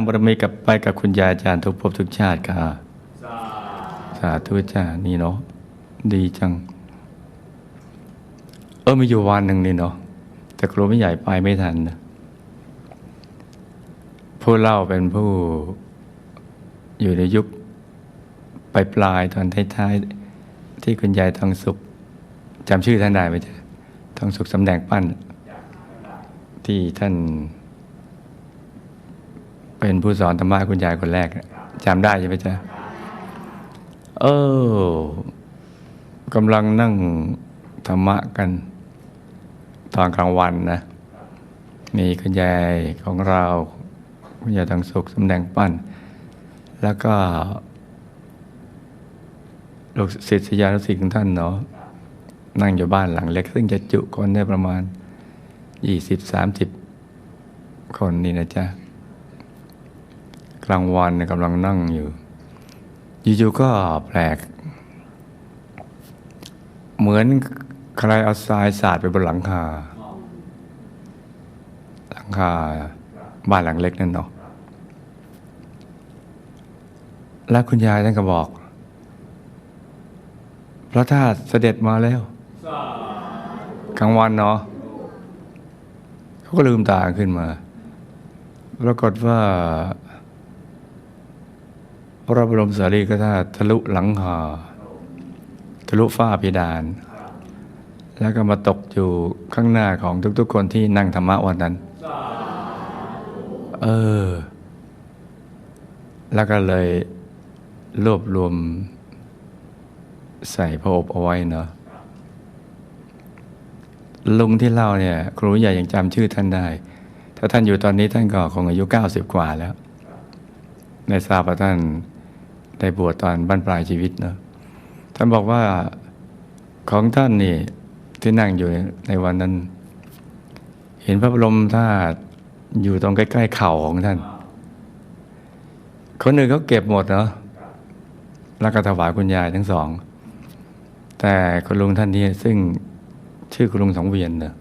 างบารมีกลับไปกับคุณยายอาจารย์ทุกภพทุกชาติค่ะสาธุจ้านี่เนาะดีจัง เออมีอยู่วันหนึ่งนี่เนาะแต่ครูไม่ใหญ่ไปไม่ทันนะผู้เล่าเป็นผู้อยู่ในยุคปลายปลายตอนท้ายๆที่คุณยายทองสุขจำชื่อท่านได้ไหมจ๊ะทองสุขสำแดงปั้นที่ท่าน เป็นผู้สอนธรรมะคุณยายคนแรกจำได้ใช่ไหมจ๊ะ เออกำลังนั่งธรรมะกัน ตอนกลางวันนะ มีคุณยายของเราคุณยายทางสุขสำแดงปั้น แล้วก็ลูกศิษยานุศิษย์ของท่านเนาะนั่งอยู่บ้านหลังเล็ก ซึ่งจะจุคนได้ประมาณยี่สิบสามสิบคนนี่นะจ๊ะ กลางวันกำลังนั่งอยู่อยู่ๆก็แปลก เหมือนใครเอาทรายสาดไปบนหลังคา หลังคาบ้านหลังเล็กนั่นเนาะแล้วคุณยายท่านก็บอก พระธาตุเสด็จมาแล้วกลางวันเนาะเขาก็ลืมตาขึ้นมา ปรากฏว่า พระบรมสารีริกธาตุทะลุหลังคาทะลุฝ้าเพดาน แล้วก็มาตกอยู่ข้างหน้าของทุกๆคนที่นั่งธรรมะวันนั้น เออ แล้วก็เลยรวบรวมใส่พระอบเอาไว้เนาะลุงที่เล่าเนี่ย ครูใหญ่ยังจำชื่อท่านได้ ถ้าท่านอยู่ตอนนี้ท่านก็คงอายุเก้าสิบกว่าแล้ว ในทราบว่าท่าน ได้บวชตอนบั้นปลายชีวิตเนาะท่านบอกว่าของท่านนี่ที่นั่งอยู่ในวันนั้น เห็นพระบรมธาตุอยู่ตรงใกล้ ๆ เข่าของท่าน คนอื่นเขาเก็บหมดเนาะแล้วก็ถวายคุณยายทั้งสอง แต่คุณลุงท่านนี้ซึ่งชื่อคุณลุงสองเวียนเนาะ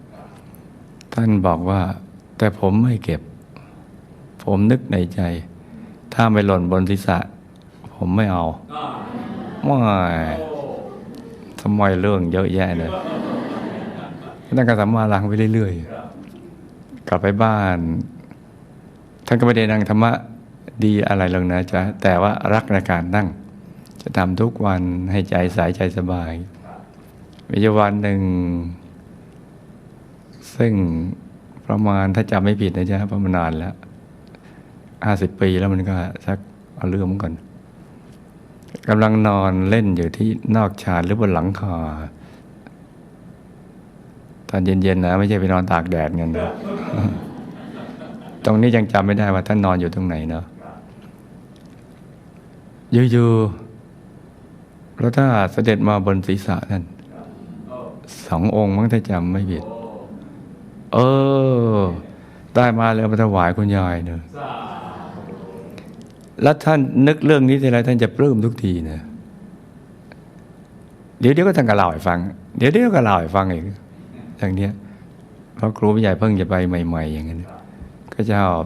ท่านบอกว่า แต่ผมไม่เก็บ ผมนึกในใจ ถ้าไม่หล่นบนศีรษะ ผมไม่เอาไม่ทำไมเรื่องเยอะแยะเลยนั่งกันสัมมาลังไปเรื่อยๆ กลับไปบ้าน ท่านก็ไม่ได้นั่งธรรมะดีอะไรหรอกนะจ๊ะ แต่ว่ารักในการนั่ง จะทำทุกวันให้ใจใสใจสบาย มีวันหนึ่ง ซึ่งประมาณถ้าจำไม่ผิดนะจ๊ะประมาณนานแล้วห้าสิบปีแล้วมันก็สักเอาเรื่องมันก่อน กำลังนอนเล่นอยู่ที่นอกชานหรือบนหลังคาตอนเย็นๆนะไม่ใช่ไปนอนตากแดดกันนะตรงนี้ยังจำไม่ได้ว่าท่านนอนอยู่ตรงไหนเนาะอยู่ๆพระธาตุเสด็จมาบนศีรษะท่านสององค์มั้งถ้าจำไม่ผิด เออ ได้มาแล้วมาถวายคุณยายเนอะ แล้วท่านนึกเรื่องนี้ทีไรท่านจะปลื้มทุกทีเนะเดี๋ยวเดี๋ยวก็ท่านก็เล่าให้ฟัง เดี๋ยวเดี๋ยวก็เล่าให้ฟังอีกอย่างเนี้ยเพราะครูผู้ใหญ่เพิ่งจะไปใหม่ ๆ อย่างนั้นก็จะชอบ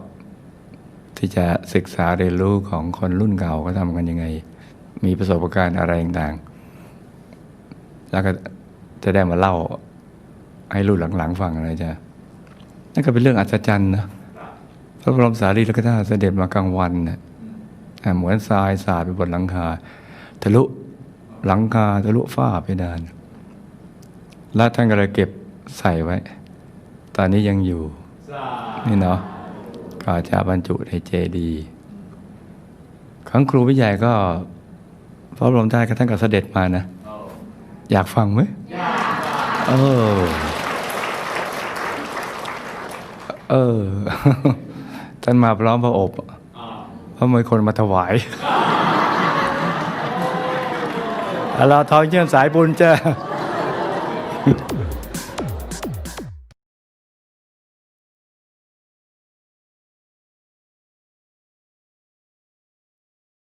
ที่จะศึกษาเรียนรู้ของคนรุ่นเก่าเขาทำกันยังไง มีประสบการณ์อะไรต่างๆ แล้วก็จะได้มาเล่าให้รุ่นหลังๆฟังอะไรจะนั่นก็เป็นเรื่องอัศจรรย์นะพระบรมสารีริกธาตุเสด็จมากลางวันนะอะ เหมือนทรายสาดไปบนหลังคา ทะลุหลังคาทะลุฝ้าเพดาน แล้วท่านก็เลยเก็บใส่ไว้ ตอนนี้ยังอยู่ นี่เนาะก็จะบรรจุในเจดีย์ของครูวิใหญ่ก็พระบรมธาตุก็ท่านก็เสด็จมานะ อยากฟังไหมอยากเออ เออ ท่านมาพร้อมพระอบ เพราะมีคนมาถวายเราทองเชื่อมสายบุญจ้า